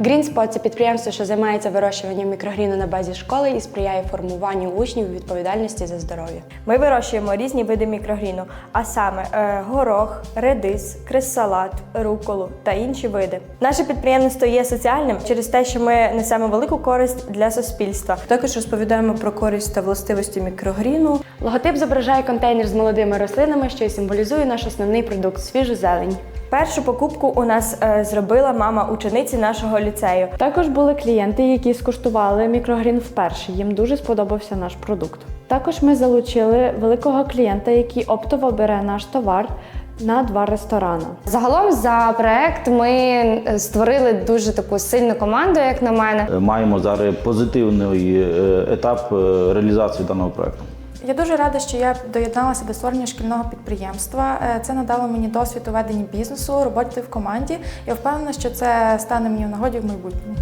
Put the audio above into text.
Greenspot – це підприємство, що займається вирощуванням мікрогріну на базі школи і сприяє формуванню учнів відповідальності за здоров'я. Ми вирощуємо різні види мікрогріну, а саме е, горох, редис, крис-салат, руколу та інші види. Наше підприємництво є соціальним через те, що ми несемо велику користь для суспільства. Також розповідаємо про користь та властивості мікрогріну. Логотип зображає контейнер з молодими рослинами, що й символізує наш основний продукт свіжу зелень. Першу покупку у нас е, зробила мама учениці нашого ліцею. Також були клієнти, які скуштували мікрогрін вперше. Їм дуже сподобався наш продукт. Також ми залучили великого клієнта, який оптово бере наш товар на два ресторани. Загалом за проект ми е, створили дуже таку сильну команду, як на мене. Маємо зараз позитивний е, етап е, реалізації даного проекту. Я дуже рада, що я доєдналася до створення шкільного підприємства. Е, Це надало мені досвід у веденні бізнесу, роботи в команді. Я впевнена, що це стане мені в нагоді в майбутньому.